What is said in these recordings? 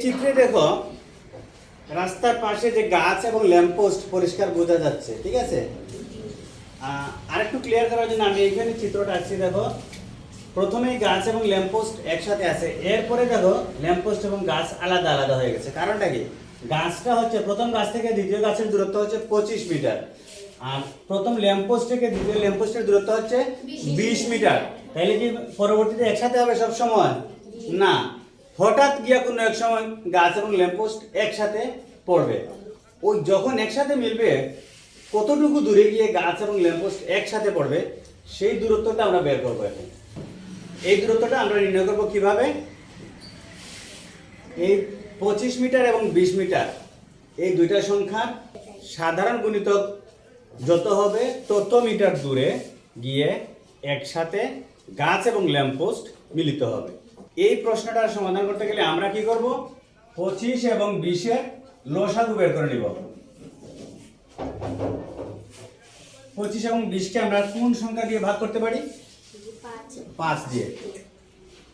চিত্রে দেখো রাস্তার পাশে যে গাছ এবং ল্যাম্পপোস্ট পরিষ্কার বোঝা যাচ্ছে ঠিক আছে? আহ, আরেকটু ক্লিয়ার করার জন্য আমি এখানে চিত্রটা আঁকছি দেখো। প্রথমেই গাছ এবং ল্যাম্পপোস্ট একসাথে আছে। এরপরে দেখো ল্যাম্পপোস্ট এবং গাছ আলাদা আলাদা হয়ে গেছে। কারণটা কি? গাছটা হচ্ছে প্রথম গাছ থেকে দ্বিতীয় গাছের দূরত্ব হচ্ছে পঁচিশ মিটার। আর প্রথম ল্যাম্পপোস্ট থেকে দ্বিতীয় ল্যাম্পপোস্টের দূরত্ব হচ্ছে বিশ মিটার। তাইলে কি পরবর্তীতে একসাথে হবে সব সময় না। হঠাৎ গিয়া কোনো এক সময় গাছ এবং ল্যাম্পপোস্ট একসাথে পড়বে। ওই যখন একসাথে মিলবে, কতটুকু দূরে গিয়ে গাছ এবং ল্যাম্পপোস্ট একসাথে পড়বে, সেই দূরত্বটা আমরা বের করব এখন। এই দূরত্বটা আমরা নির্ণয় করব কীভাবে? এই পঁচিশ মিটার এবং বিশ মিটার, এই দুইটা সংখ্যা সাধারণ গুণিতক যত হবে, তত মিটার দূরে গিয়ে একসাথে গাছ এবং ল্যাম্পপোস্ট মিলিত হবে। এই প্রশ্নটার সমাধান করতে গেলে আমরা কি করব? পঁচিশ এবং বিশের লসাগু বের করে নিব। পঁচিশ এবং বিশকে আমরা কোন সংখ্যা দিয়ে ভাগ করতে পারি? পাঁচ দিয়ে।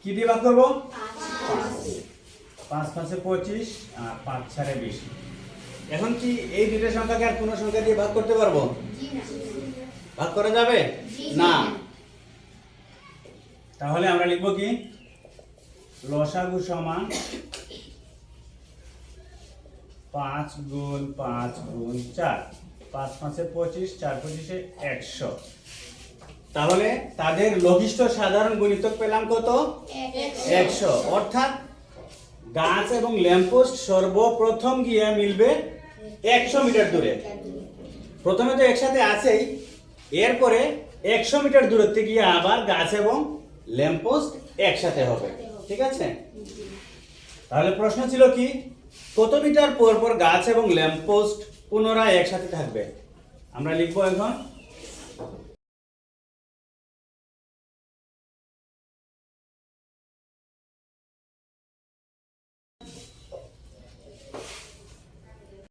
কি দিয়ে ভাগ করব? পাঁচ পাঁচে পঁচিশ আর পাঁচ ছাড়ে বিশ। এখন কি এই দুটো সংখ্যাকে আর কোনো সংখ্যা দিয়ে ভাগ করতে পারব? ভাগ করা যাবে? না। তাহলে আমরা লিখব কি? লসাগু সমান পাঁচ গুণ পাঁচ গুণ চার। পাঁচ পাঁচে পঁচিশ চার পঁচিশে একশো। তাহলে তাদের লঘিষ্ঠ সাধারণ গুণিতক পেলাম কত? একশো। অর্থাৎ গাছ এবং ল্যাম্পপোস্ট সর্বপ্রথম গিয়ে মিলবে একশো মিটার দূরে। প্রথমে তো একসাথে আছেই। এরপরে একশো মিটার দূরত্বে গিয়ে আবার গাছ এবং ল্যাম্পপোস্ট একসাথে হবে। ঠিক আছে? তাহলে প্রশ্ন ছিল কি? কত মিটার পর পর গাছ এবং ল্যাম্পপোস্ট পুনরায় একসাথে থাকবে? আমরা লিখব এখন।